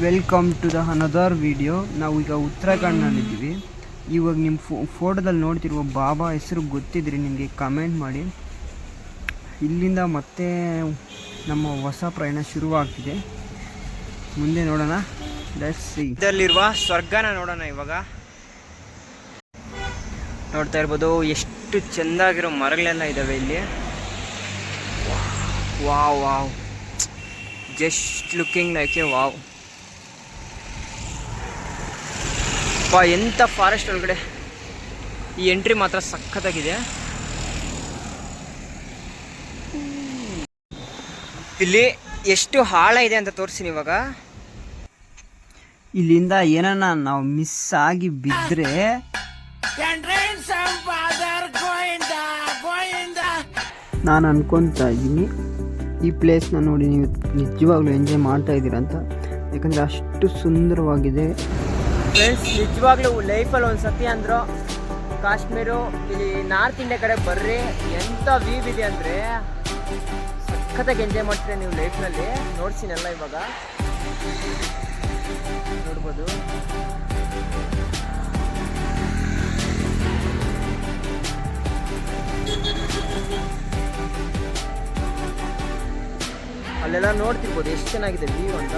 Welcome to the another video ನಾವು ಈಗ ಉತ್ತರಾಖಂಡ್ನಲ್ಲಿದ್ದೀವಿ. ಇವಾಗ ನಿಮ್ಮ ಫೋ, ಫೋಟೋದಲ್ಲಿ ನೋಡ್ತಿರುವ ಬಾಬಾ ಹೆಸರು ಗೊತ್ತಿದ್ರೆ, ನಿಮಗೆ ಕಮೆಂಟ್ ಮಾಡಿ. ಇಲ್ಲಿಂದ ಮತ್ತೆ ನಮ್ಮ ಹೊಸ ಪ್ರಯಾಣ ಶುರುವಾಗ್ತಿದೆ. ಮುಂದೆ ನೋಡೋಣ. ಇದರಲ್ಲಿರುವ ಸ್ವರ್ಗನ ನೋಡೋಣ ಇವಾಗ. ನೋಡ್ತಾ ಇರ್ಬೋದು, ಎಷ್ಟು ಚೆಂದಾಗಿರೋ ಮರಗಳೆಲ್ಲ ಇದ್ದಾವೆ ಇಲ್ಲಿ. Wow wow. Just looking like a wow ಪಾ ಎಂಥ ಫಾರೆಸ್ಟ್ ಒಳಗಡೆ. ಈ ಎಂಟ್ರಿ ಮಾತ್ರ ಸಖತ್ತಾಗಿದೆ. ಇಲ್ಲಿ ಎಷ್ಟು ಹಾಳ ಇದೆ ಅಂತ ತೋರಿಸ್ತೀನಿ ಇವಾಗ. ಇಲ್ಲಿಂದ ಏನನ್ನ ನಾವು ಮಿಸ್ ಆಗಿ ಬಿದ್ದರೆ ನಾನು ಅನ್ಕೊತಾ ಇದ್ದೀನಿ ಈ ಪ್ಲೇಸ್ನ ನೋಡಿ ನೀವು ನಿಜವಾಗ್ಲೂ ಎಂಜಾಯ್ ಮಾಡ್ತಾ ಇದ್ದೀರಾ ಅಂತ. ಯಾಕಂದರೆ ಅಷ್ಟು ಸುಂದರವಾಗಿದೆ. ಫ್ರೆಂಡ್ಸ್, ನಿಜವಾಗ್ಲೂ ಲೈಫಲ್ಲಿ ಒಂದು ಸತಿ ಅಂದರು ಕಾಶ್ಮೀರು, ಇಲ್ಲಿ ನಾರ್ತ್ ಇಂಡಿಯಾ ಕಡೆ ಬರ್ರಿ, ಎಂಥ ವ್ಯೂ ಇದೆ ಅಂದರೆ ಸಖತ್ತಾಗಿ ಎಂಜಾಯ್ ಮಾಡ್ತೀರಿ ನೀವು ಲೈಫ್ನಲ್ಲಿ ನೋಡ್ತೀನಲ್ಲ ಇವಾಗ. ನೋಡ್ಬೋದು. ಅಲ್ಲೆಲ್ಲ ನೋಡ್ತಿರ್ಬೋದು, ಎಷ್ಟು ಚೆನ್ನಾಗಿದೆ ವ್ಯೂ ಅಂತ.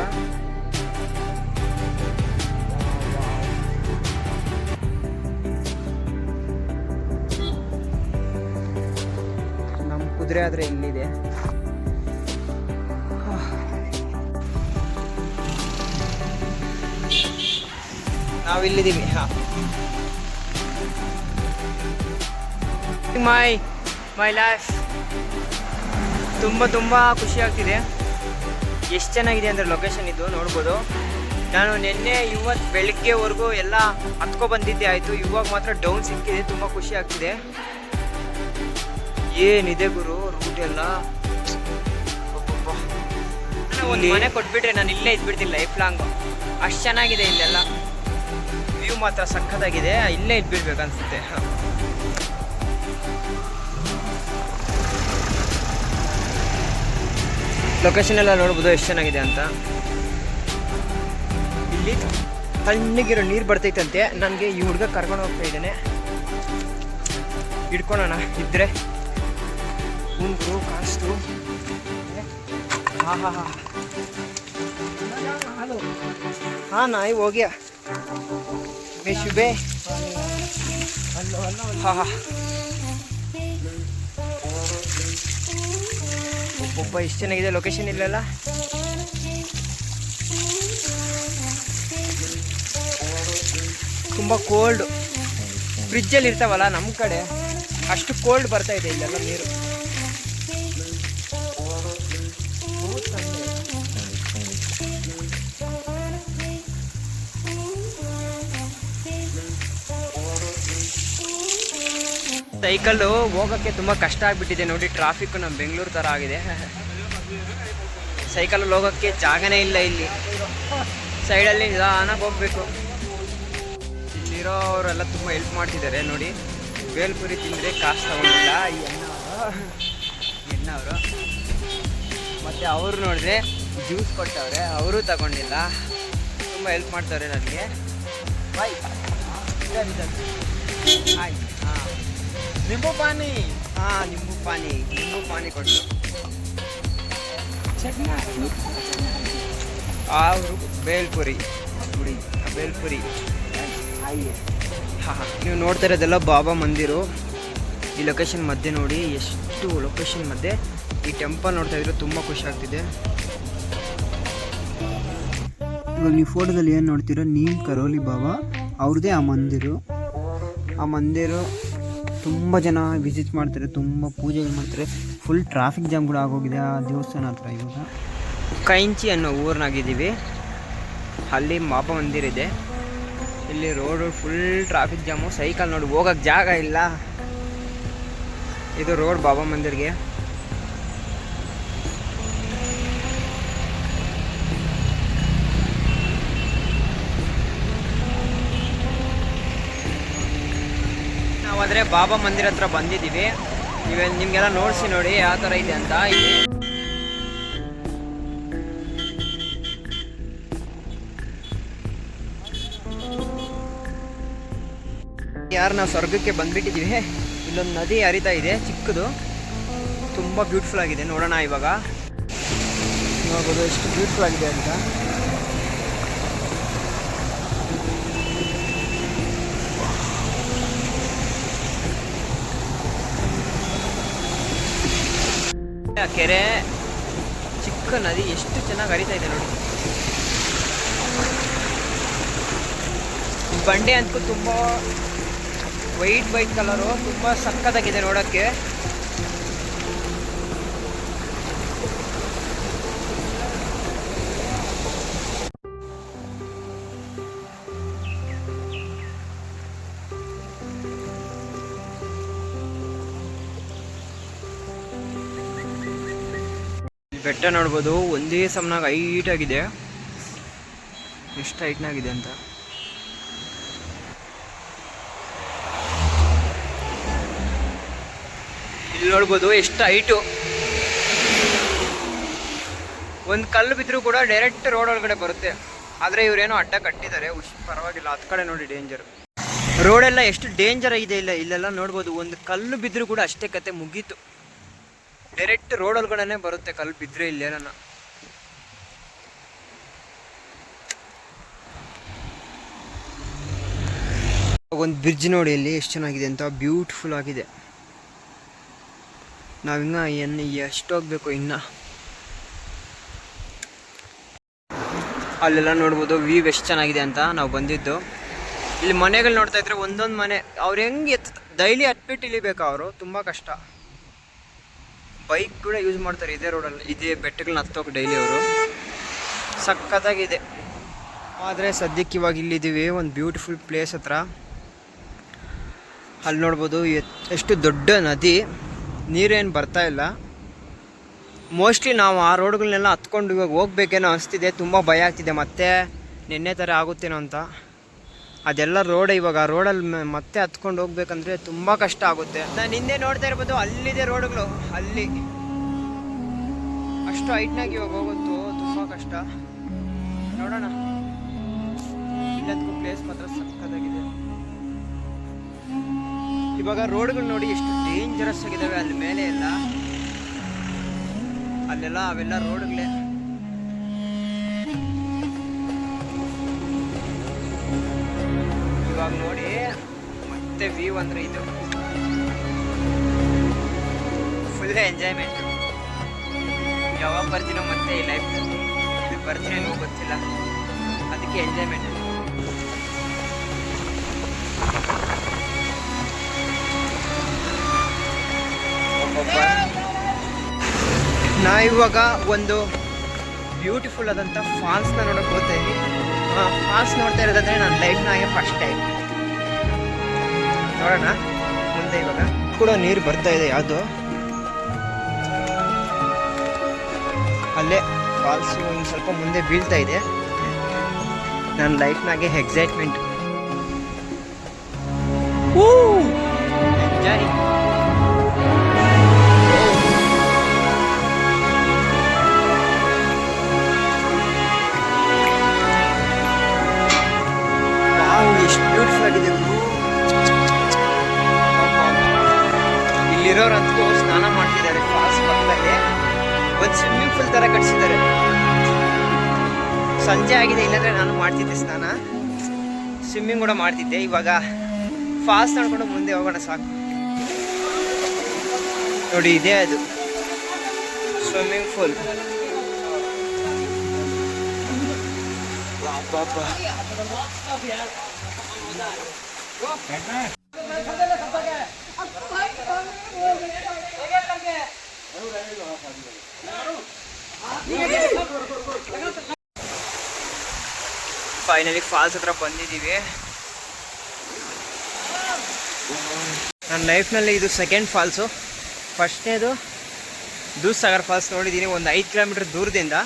ನಮ್ಮ ಆದರೆ ಇಲ್ಲಿದೆ. ನಾವು ಇಲ್ಲಿದ್ದೀವಿ, ಹಾ. ಮೈ ಮೈ ಲೈಫ್ ತುಂಬ ತುಂಬ ಖುಷಿ ಆಗ್ತಿದೆ. ಎಷ್ಟು ಚೆನ್ನಾಗಿದೆ ಅಂದರೆ ಲೊಕೇಶನ್ ಇದು, ನೋಡ್ಬೋದು. ನಾನು ನಿನ್ನೆ ಇವತ್ತು ಬೆಳಗ್ಗೆವರೆಗೂ ಎಲ್ಲ ಹತ್ಕೊ ಬಂದಿದ್ದೆ, ಆಯಿತು. ಇವಾಗ ಮಾತ್ರ ಡೌನ್ ಸಿಕ್ಕಿದೆ, ತುಂಬ ಖುಷಿ ಆಗ್ತಿದೆ. ಏನಿದೆ ಗುರು? ರೂಟ್ ಎಲ್ಲ? ಒಂದು ಮನೆ ಕೊಟ್ಬಿಟ್ರೆ ನಾನು ಇಲ್ಲೇ ಇದ್ಬಿಡ್ತೀನಿ ಲೈಫ್ ಲಾಂಗ್ ಅಷ್ಟು ಚೆನ್ನಾಗಿದೆ ಇಲ್ಲೆಲ್ಲ. ವ್ಯೂ ಮಾತ್ರ ಸಖತ್ತಾಗಿದೆ. ಇಲ್ಲೇ ಇದ್ಬಿಡ್ಬೇಕು ಅನ್ಸುತ್ತೆ. ಲೊಕೇಶನ್ ಎಲ್ಲ ನೋಡ್ಬೋದು ಎಷ್ಟು ಚೆನ್ನಾಗಿದೆ ಅಂತ. ಇಲ್ಲಿ ತಣ್ಣಗಿರೋ ನೀರು ಬರ್ತೈತಂತೆ. ನನಗೆ ಈ ಹುಡುಗ ಕರ್ಕೊಂಡು ಹೋಗ್ತಾ ಇದ್ದೇನೆ. ಹಿಡ್ಕೊಳೋಣ ಇದ್ರೆ. ನಿಂತು ಕಾಸ್ಟು. ಹಾಂ ಹಾಂ ಹಾಂ. ಹಲೋ. ಹಾಂ ನಾಯಿ ಹೋಗ್ಯ. ಬೇ ಶುಭೆ. ಹಾಂ ಹಾಂ. ಒಬ್ಬ ಇಷ್ಟು ಚೆನ್ನಾಗಿದೆ ಲೊಕೇಶನ್ ಇಲ್ಲಲ್ಲ. ತುಂಬ ಕೋಲ್ಡ್ ಫ್ರಿಜ್ಜಲ್ಲಿ ಇರ್ತಾವಲ್ಲ ನಮ್ಮ ಕಡೆ. ಅಷ್ಟು ಕೋಲ್ಡ್ ಬರ್ತಾ ಇದೆ ಇಲ್ಲೆಲ್ಲ ನೀರು. ಸೈಕಲ್ಲು ಹೋಗೋಕ್ಕೆ ತುಂಬ ಕಷ್ಟ ಆಗ್ಬಿಟ್ಟಿದೆ. ನೋಡಿ ಟ್ರಾಫಿಕ್ ನಮ್ಮ ಬೆಂಗಳೂರು ಥರ ಆಗಿದೆ. ಸೈಕಲಲ್ಲಿ ಹೋಗೋಕ್ಕೆ ಜಾಗನೇ ಇಲ್ಲ ಇಲ್ಲಿ. ಸೈಡಲ್ಲಿ ನಿಧಾನಾಗಿ ಹೋಗ್ಬೇಕು. ಇಲ್ಲಿರೋರೆಲ್ಲ ತುಂಬ ಹೆಲ್ಪ್ ಮಾಡ್ತಿದ್ದಾರೆ. ನೋಡಿ, ಬೇಲ್ಪುರಿ ತಿಂದರೆ ಕಾಸು ತಗೊಂಡಿಲ್ಲ ಎಣ್ಣವರು ಮತ್ತು ಅವರು ನೋಡಿದ್ರೆ ಜ್ಯೂಸ್ ಕೊಟ್ಟವ್ರೆ. ಅವರು ತಗೊಂಡಿಲ್ಲ. ತುಂಬ ಹೆಲ್ಪ್ ಮಾಡ್ತಾರೆ ನನಗೆ. ಬಾಯ್ ಆಯ್ತು ನಿಂಬು ಪಾನಿ ಹಾ ನಿಂಬು ಪಾನಿ ನಿಂಬು ಪಾನಿ ಕೊಟ್ಟು ಅವರು ಬೇಲ್ಪುರಿ. ಗುಡಿ ಬೇಲ್ಪುರಿ. ಹಾಂ ಹಾಂ. ನೀವು ನೋಡ್ತಾ ಇರೋದೆಲ್ಲ ಬಾಬಾ ಮಂದಿರು. ಈ ಲೊಕೇಶನ್ ಮಧ್ಯೆ ನೋಡಿ ಎಷ್ಟು ಲೊಕೇಶನ್ ಮಧ್ಯೆ ಈ ಟೆಂಪಲ್ ನೋಡ್ತಾ ಇದ್ರೆ ತುಂಬ ಖುಷಿ ಆಗ್ತಿದೆ. ಇವಾಗ ನೀವು ಫೋಟೋದಲ್ಲಿ ಏನು ನೋಡ್ತೀರೋ ನೀಮ್ ಕರೋಲಿ ಬಾಬಾ ಅವ್ರದ್ದೇ ಆ ಮಂದಿರು. ಆ ಮಂದಿರು ತುಂಬ ಜನ ವಿಸಿಟ್ ಮಾಡ್ತಾರೆ, ತುಂಬ ಪೂಜೆಗಳು ಮಾಡ್ತಾರೆ. ಫುಲ್ ಟ್ರಾಫಿಕ್ ಜಾಮ್ ಕೂಡ ಆಗೋಗಿದೆ ಆ ದೇವಸ್ಥಾನ ಹತ್ರ ಇವಾಗ. ಕೈಂಚಿ ಅನ್ನೋ ಊರ್ನಾಗಿದ್ದೀವಿ. ಅಲ್ಲಿ ಮಾಪ ಮಂದಿರ ಇದೆ. ಇಲ್ಲಿ road full traffic jam cycle ನೋಡಿ ಹೋಗೋಕ್ಕೆ ಜಾಗ ಇಲ್ಲ. ಇದು ರೋಡ್ ಬಾಬಾ ಮಂದಿರ್ಗೆ. ಅಂದರೆ ಬಾಬಾ ಮಂದಿರ ಹತ್ರ ಬಂದಿದ್ದೀವಿ. ನೀವೇ ನಿಮಗೆಲ್ಲ ನೋಡ್ಸಿ ನೋಡಿ ಯಾವ ತರ ಇದೆ ಅಂತ. ಯಾರು ನಾವು ಸ್ವರ್ಗಕ್ಕೆ ಬಂದ್ಬಿಟ್ಟಿದ್ದೀವಿ. ಇಲ್ಲೊಂದು ನದಿ ಹರಿತಾ ಇದೆ, ಚಿಕ್ಕದು. ತುಂಬಾ ಬ್ಯೂಟಿಫುಲ್ ಆಗಿದೆ ನೋಡೋಣ ಇವಾಗ. ಇವಾಗ ಎಷ್ಟು ಬ್ಯೂಟಿಫುಲ್ ಆಗಿದೆ ಅಂತ. ಆ ಕೆರೆ, ಚಿಕ್ಕ ನದಿ, ಎಷ್ಟು ಚೆನ್ನಾಗಿ ಹರಿತಾ ಇದೆ ನೋಡಿ. ಬಂಡೆ ಅಂತೂ ತುಂಬ ವೈಟ್ ವೈಟ್ ಕಲರು ತುಂಬ ಸಕ್ಕತ್ತಾಗಿದೆ ನೋಡೋಕ್ಕೆ. ಬೆಟ್ಟ ನೋಡ್ಬೋದು. ಒಂದೇ ಸಮನಾಗ ಹೈಟ್ ಆಗಿದೆ. ಎಷ್ಟು ಹೈಟ್ನಾಗಿದೆ ಅಂತ. ಇಲ್ಲಿ ನೋಡ್ಬೋದು ಎಷ್ಟು ಹೈಟು. ಒಂದು ಕಲ್ಲು ಬಿದ್ದರೂ ಕೂಡ ಡೈರೆಕ್ಟ್ ರೋಡ್ ಒಳಗಡೆ ಬರುತ್ತೆ. ಆದರೆ ಇವರೇನೋ ಅಡ್ಡ ಕಟ್ಟಿದ್ದಾರೆ. ಉಶ್, ಪರವಾಗಿಲ್ಲ. ಹತ್ತು ಕಡೆ ನೋಡಿ ಡೇಂಜರ್ ರೋಡೆಲ್ಲ ಎಷ್ಟು ಡೇಂಜರ್ ಆಗಿದೆ ಇಲ್ಲ, ಇಲ್ಲೆಲ್ಲ ನೋಡ್ಬೋದು. ಒಂದು ಕಲ್ಲು ಬಿದ್ದರೂ ಕೂಡ ಅಷ್ಟೇ ಕತೆ ಮುಗೀತು. ಡೈರೆಕ್ಟ್ ರೋಡ್ ಒಳಗಡೆನೆ ಬರುತ್ತೆ ಕಲ್ಲು ಬಿದ್ದರೆ ಇಲ್ಲೇನ ಒಂದು ಬ್ರಿಡ್ಜ್ ನೋಡಿ ಇಲ್ಲಿ ಎಷ್ಟು ಚೆನ್ನಾಗಿದೆ ಅಂತ ಬ್ಯೂಟಿಫುಲ್ ಆಗಿದೆ. ನಾವಿನ್ನ ಏನು ಎಷ್ಟು ಹೋಗ್ಬೇಕು ಇನ್ನ? ಅಲ್ಲೆಲ್ಲ ನೋಡ್ಬೋದು ವ್ಯೂ ಎಷ್ಟು ಚೆನ್ನಾಗಿದೆ ಅಂತ ನಾವು ಬಂದಿದ್ದು. ಇಲ್ಲಿ ಮನೆಗಳು ನೋಡ್ತಾ ಇದ್ರೆ ಒಂದೊಂದು ಮನೆ, ಅವ್ರು ಹೆಂಗೆ ಎತ್ತ ಡೈಲಿ ಹತ್ಬಿಟ್ಟು ಇಳಿಬೇಕು ಅವರು, ತುಂಬ ಕಷ್ಟ. ಬೈಕ್ ಕೂಡ ಯೂಸ್ ಮಾಡ್ತಾರೆ ಇದೇ ರೋಡಲ್ಲಿ ಇದೇ ಬೆಟ್ಟಗಳನ್ನ ಹತ್ತೋಕೆ ಡೈಲಿ ಅವರು. ಸಖತ್ತಾಗಿದೆ. ಆದರೆ ಸದ್ಯಕ್ಕೆ ಇವಾಗ ಇಲ್ಲಿದ್ದೀವಿ, ಒಂದು ಬ್ಯೂಟಿಫುಲ್ ಪ್ಲೇಸ್ ಹತ್ರ. ಅಲ್ಲಿ ನೋಡ್ಬೋದು ಎಷ್ಟು ದೊಡ್ಡ ನದಿ. ನೀರೇನು ಬರ್ತಾ ಇಲ್ಲ. ಮೋಸ್ಟ್ಲಿ ನಾವು ಆ ರೋಡ್ಗಳನ್ನೆಲ್ಲ ಹತ್ಕೊಂಡು ಇವಾಗ ಹೋಗ್ಬೇಕೇನೋ ಅನಿಸ್ತಿದೆ. ತುಂಬ ಭಯ ಆಗ್ತಿದೆ. ಮತ್ತೆ ನಿನ್ನೆ ಥರ ಆಗುತ್ತೇನೋ ಅಂತ. ಅದೆಲ್ಲ ರೋಡ್ ಇವಾಗ ರೋಡಲ್ಲಿ ಮತ್ತೆ ಹತ್ಕೊಂಡು ಹೋಗ್ಬೇಕಂದ್ರೆ ತುಂಬ ಕಷ್ಟ ಆಗುತ್ತೆ. ನಾನು ಹಿಂದೆ ನೋಡ್ತಾ ಇರ್ಬೋದು, ಅಲ್ಲಿದೆ ರೋಡ್ಗಳು. ಅಲ್ಲಿ. ಅಷ್ಟು ಹೈಟ್ನಾಗಿ ಇವಾಗ ಹೋಗುತ್ತೋ ತುಂಬ ಕಷ್ಟ. ನೋಡೋಣ. ಪ್ಲೇಸ್ ಮಾತ್ರ ಸಕ್ಕದಾಗಿದೆ ಇವಾಗ ರೋಡ್ಗಳು ನೋಡಿ ಎಷ್ಟು ಡೇಂಜರಸ್ ಆಗಿದಾವೆ ಅಲ್ಲಿ ಮೇಲೆ ಎಲ್ಲ. ಅಲ್ಲೆಲ್ಲ ಅವೆಲ್ಲ ರೋಡ್ಗಳೇ. ಇವಾಗ ನೋಡಿ ಮತ್ತೆ ವ್ಯೂ ಅಂದ್ರೆ ಇದು. ಫುಲ್ ಎಂಜಾಯ್ಮೆಂಟ್ ಯಾವಾಗ ಬರ್ತೀನೋ ಮತ್ತೆ ಈ ಲೈಫ್ ಬರ್ತೀನಿ ಬರ್ತೀನೋ ಗೊತ್ತಿಲ್ಲ. ಅದಕ್ಕೆ ಎಂಜಾಯ್ಮೆಂಟ್ ನಾ ಇವಾಗ ಒಂದು ಬ್ಯೂಟಿಫುಲ್ ಆದಂಥ ಫಾಲ್ಸ್ನ ನೋಡೋಕೆ ಹೋಗ್ತಾ ಇದ್ದೀನಿ. ಫಾಲ್ಸ್ ನೋಡ್ತಾ ಇರೋದಂದ್ರೆ ನನ್ನ ಲೈಫ್ನಾಗೆ ಫಸ್ಟ್ ಟೈಮ್ ನೋಡೋಣ. ಮುಂದೆ ಇವಾಗ. ಕೂಡ ನೀರು ಬರ್ತಾ ಇದೆ ಯಾವುದು. ಅಲ್ಲೇ ಫಾಲ್ಸ್ ಒಂದು ಸ್ವಲ್ಪ ಮುಂದೆ ಬೀಳ್ತಾ ಇದೆ. ನನ್ನ ಲೈಫ್ನಾಗೆ ಎಕ್ಸೈಟ್ಮೆಂಟ್ ಎಂಜಾಯ್ ಇಲ್ಲಿರೋರಂತೂ ಸ್ನಾನ ಮಾಡ್ತಿದ್ದಾರೆ ಫಾಲ್ಸ್ ಪಕ್ಕದಲ್ಲಿ. ಒಂದು ಸ್ವಿಮ್ಮಿಂಗ್ ಪೂಲ್ ತರ ಕಟ್ಸಿದ್ದಾರೆ. ಸಂಜೆ ಆಗಿದೆ ಇಲ್ಲಾಂದ್ರೆ ನಾನು ಮಾಡ್ತಿದ್ದೆ ಸ್ನಾನ. ಸ್ವಿಮ್ಮಿಂಗ್ ಕೂಡ ಮಾಡ್ತಿದ್ದೆ. ಇವಾಗ ಫಾಸ್ಟ್ ನೋಡ್ಕೊಂಡು ಮುಂದೆ ಹೋಗೋಣ ಸಾಕು. ನೋಡಿ ಇದೇ ಅದು. Swimming pool Baba finally falls ಹತ್ರ ಬಂದಿದ್ದೀವಿ. ನನ್ನ ಲೈಫ್ನಲ್ಲಿ ಇದು ಸೆಕೆಂಡ್ ಫಾಲ್ಸು ಫಸ್ಟ್ನೇದು ದೂದ್ಸಾಗರ್ ಫಾಲ್ಸ್ ನೋಡಿದ್ದೀನಿ, ಒಂದು ಐದು ಕಿಲೋಮೀಟ್ರ್ ದೂರದಿಂದ.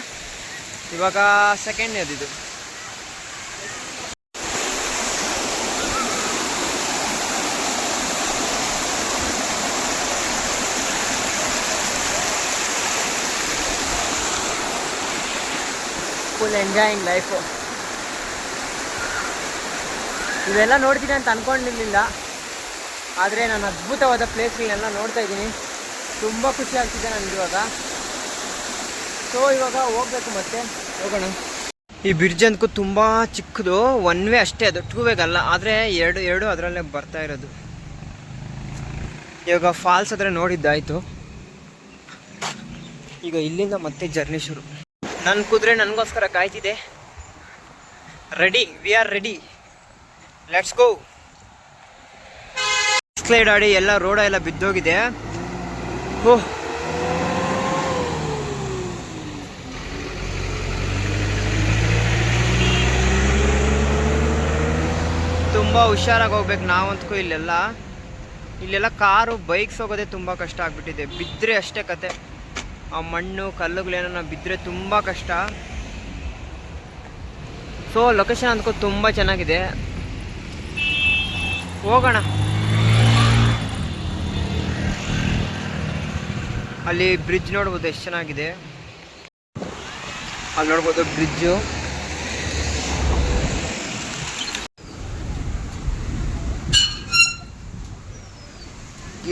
ಇವಾಗ ಸೆಕೆಂಡ್ನೇದು ಇದು ಫುಲ್ ಎಂಜಾಯಿಂಗ್ ಲೈಫು. ಇವೆಲ್ಲ ನೋಡ್ತೀನಿ ಅಂತ ಅನ್ಕೊಂಡಿರ್ಲಿಲ್ಲ. ಆದರೆ ನಾನು ಅದ್ಭುತವಾದ ಪ್ಲೇಸ್ಗಳನ್ನೆಲ್ಲ ನೋಡ್ತಾ ಇದ್ದೀನಿ. ತುಂಬ ಖುಷಿ ಆಗ್ತಿದೆ ನನಗೆ ಇವಾಗ. ಸೊ ಇವಾಗ ಹೋಗ್ಬೇಕು ಮತ್ತೆ. ಹೋಗೋಣ. ಈ ಬ್ರಿಡ್ಜ್ ಅಂತೂ ತುಂಬ ಚಿಕ್ಕದು. ಒನ್ ವೇ ಅಷ್ಟೇ, ಅದು ಟೂ ವೇಗಲ್ಲ ಆದರೆ ಎರಡು ಎರಡು ಅದರಲ್ಲೇ ಬರ್ತಾ ಇರೋದು. ಇವಾಗ ಫಾಲ್ಸ್ ಆದರೆ ನೋಡಿದ್ದಾಯಿತು. ಈಗ ಇಲ್ಲಿಂದ ಮತ್ತೆ ಜರ್ನಿ ಶುರು. ನನ್ನ ಕುದುರೆ ನನಗೋಸ್ಕರ ಕಾಯ್ತಿದೆ. Ready we are ready let's go slide ಆಡಿ ಎಲ್ಲ ರೋಡ ಎಲ್ಲ ಬಿದ್ದೋಗಿದೆ. ಓಹ್ ತುಂಬ ಹುಷಾರಾಗಿ ಹೋಗ್ಬೇಕು ನಾವಂತೂ ಇಲ್ಲೆಲ್ಲ. ಇಲ್ಲೆಲ್ಲ ಕಾರು ಬೈಕ್ಸ್ ಹೋಗೋದೇ ತುಂಬ ಕಷ್ಟ ಆಗ್ಬಿಟ್ಟಿದೆ. ಬಿದ್ದರೆ ಅಷ್ಟೇ ಕತೆ. ಆ ಮಣ್ಣು ಕಲ್ಲುಗಳೇನೋ ಬಿದ್ದರೆ ತುಂಬ ಕಷ್ಟ. ಸೊ ಲೊಕೇಶನ್ ಅಂದ್ಕೋ ತುಂಬ ಚೆನ್ನಾಗಿದೆ. ಹೋಗೋಣ. ಅಲ್ಲಿ ಬ್ರಿಡ್ಜ್ ನೋಡ್ಬೋದು ಎಷ್ಟು ಚೆನ್ನಾಗಿದೆ. ಅಲ್ಲಿ ನೋಡ್ಬೋದು ಬ್ರಿಡ್ಜು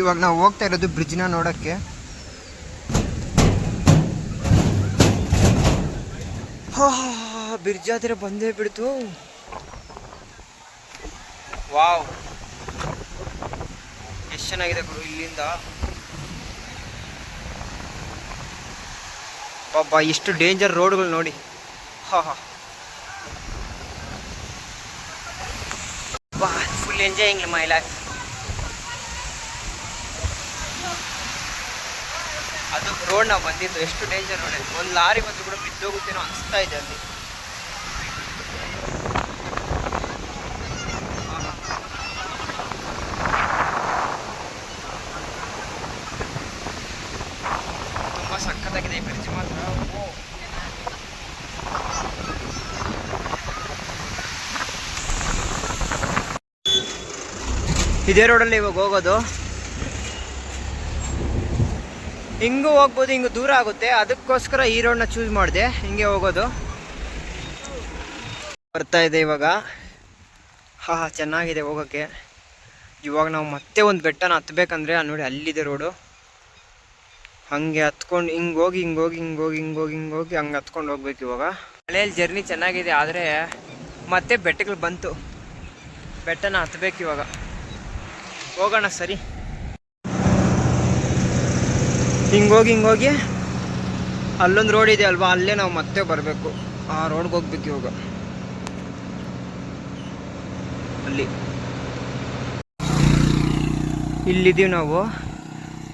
ಇವಾಗ ನಾವು ಹೋಗ್ತಾ ಇರೋದು ಬ್ರಿಡ್ಜ್ನ ನೋಡೋಕ್ಕೆ. ಬ್ರಿಡ್ಜ್ ಹತ್ರ ಬಂದೇ ಬಿಡ್ತು. ವಾವ್. ಎಷ್ಟು ಚೆನ್ನಾಗಿದೆ ಗುರು ಇಲ್ಲಿಂದ. ಪಾಪ ಇಷ್ಟು ಡೇಂಜರ್ ರೋಡ್ಗಳು ನೋಡಿ. ಹಾ ಹಾ. ಫುಲ್ ಎಂಜಾಯಿಂಗ್ ಮೈ ಲೈಫ್ ಅದು ರೋಡ್ ನಾವು ಬಂದಿದ್ದು, ಎಷ್ಟು ಡೇಂಜರ್ ನೋಡಿ ಒಂದು ಲಾರಿ ಬಂದು ಕೂಡ ಬಿದ್ದೋಗುತ್ತೇನೋ ಅನಿಸ್ತಾ ಇದೆ ಅಲ್ಲಿ. ತುಂಬ ಸಖತ್ತಾಗಿದೆ ಈ ಬ್ರಿಡ್ಜ್ ಮಾತ್ರ. ಇದೇ ರೋಡಲ್ಲಿ ಇವಾಗ ಹೋಗೋದು. ಹಿಂಗೂ ಹೋಗ್ಬೋದು, ಹಿಂಗೆ ದೂರ ಆಗುತ್ತೆ. ಅದಕ್ಕೋಸ್ಕರ ಈ ರೋಡ್ನ ಚೂಸ್ ಮಾಡಿದೆ. ಹಿಂಗೆ ಹೋಗೋದು. ಬರ್ತಾ ಇದೆ ಇವಾಗ. ಹಾ ಹಾ, ಚೆನ್ನಾಗಿದೆ ಹೋಗೋಕ್ಕೆ ಇವಾಗ ನಾವು ಮತ್ತೆ ಒಂದು ಬೆಟ್ಟನ ಹತ್ಬೇಕಂದ್ರೆ ನೋಡಿ ಅಲ್ಲಿದೆ ರೋಡು ಹಂಗೆ ಹತ್ಕೊಂಡು, ಹಿಂಗೆ ಹೋಗಿ ಹಿಂಗೆ ಹೋಗಿ ಹಿಂಗೆ ಹೋಗಿ ಹಿಂಗೆ ಹೋಗಿ ಹಿಂಗೆ ಹೋಗಿ ಹಂಗೆ ಹತ್ಕೊಂಡು ಹೋಗ್ಬೇಕು ಇವಾಗ. ಮಳೆಯಲ್ಲಿ ಜರ್ನಿ ಚೆನ್ನಾಗಿದೆ, ಆದರೆ ಮತ್ತೆ ಬೆಟ್ಟಗಳು ಬಂತು. ಬೆಟ್ಟನ ಹತ್ಬೇಕು ಇವಾಗ. ಹೋಗೋಣ ಸರಿ. ಹಿಂಗೋಗಿ ಹಿಂಗೋಗಿ ಅಲ್ಲೊಂದು ರೋಡ್ ಇದೆ ಅಲ್ವಾ? ಅಲ್ಲೇ ನಾವು ಮತ್ತೆ ಬರಬೇಕು. ಆ ರೋಡ್ಗೆ ಹೋಗ್ಬೇಕು ಇವಾಗ. ಅಲ್ಲಿ. ಇಲ್ಲಿದ್ದೀವಿ ನಾವು.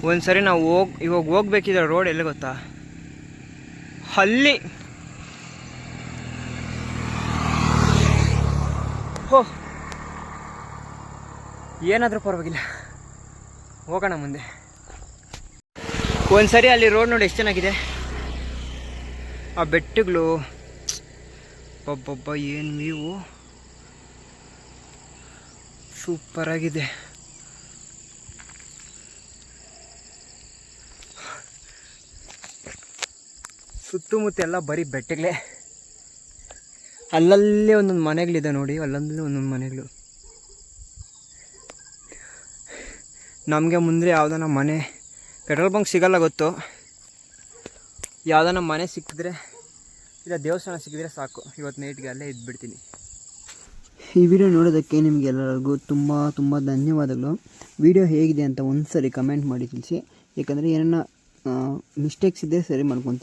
ಒಂದ್ಸರಿ ನಾವು ಹೋಗ್, ಇವಾಗ ಹೋಗ್ಬೇಕಿದ್ರೆ ರೋಡ್ ಎಲ್ಲಿ ಗೊತ್ತಾ? ಅಲ್ಲಿ. ಹೋ. ಏನಾದರೂ ಪರವಾಗಿಲ್ಲ. ಹೋಗೋಣ ಮುಂದೆ. ಒಂದ್ಸರಿ ಅಲ್ಲಿ ರೋಡ್ ನೋಡಿ ಎಷ್ಟು ಚೆನ್ನಾಗಿದೆ. ಆ ಬೆಟ್ಟಗಳು. ಒಬ್ಬೊಬ್ಬ ಏನು ವ್ಯೂ ಸೂಪರ್ ಆಗಿದೆ. ಸುತ್ತಮುತ್ತ ಎಲ್ಲ ಬರೀ ಬೆಟ್ಟಗಳೇ. ಅಲ್ಲಲ್ಲೇ ಒಂದೊಂದು ಮನೆಗಳಿದೆ ನೋಡಿ, ಅಲ್ಲಲ್ಲೇ ಒಂದೊಂದು ಮನೆಗಳು. ನಮಗೆ ಮುಂದೆ ಯಾವುದನ್ನ ಮನೆ. ಪೆಟ್ರೋಲ್ ಬಂಕ್ ಸಿಗಲ್ಲ ಗೊತ್ತು. ಯಾವ್ದಾನ ಮನೆ ಸಿಕ್ಕಿದ್ರೆ, ಇಲ್ಲ ದೇವಸ್ಥಾನ ಸಿಕ್ಕಿದ್ರೆ ಸಾಕು. ಇವತ್ತು ನೈಟ್ಗೆ ಅಲ್ಲೇ ಇದ್ಬಿಡ್ತೀನಿ. ಈ ವಿಡಿಯೋ ನೋಡೋದಕ್ಕೆ ನಿಮಗೆಲ್ಲರಿಗೂ ತುಂಬ ತುಂಬ ಧನ್ಯವಾದಗಳು. ವಿಡಿಯೋ ಹೇಗಿದೆ ಅಂತ ಒಂದು ಸರಿ ಕಮೆಂಟ್ ಮಾಡಿ ತಿಳಿಸಿ. ಏಕೆಂದರೆ ಏನನ್ನ ಮಿಸ್ಟೇಕ್ಸ್ ಇದ್ದರೆ ಸರಿ ಮಾಡ್ಕೊತೀನಿ.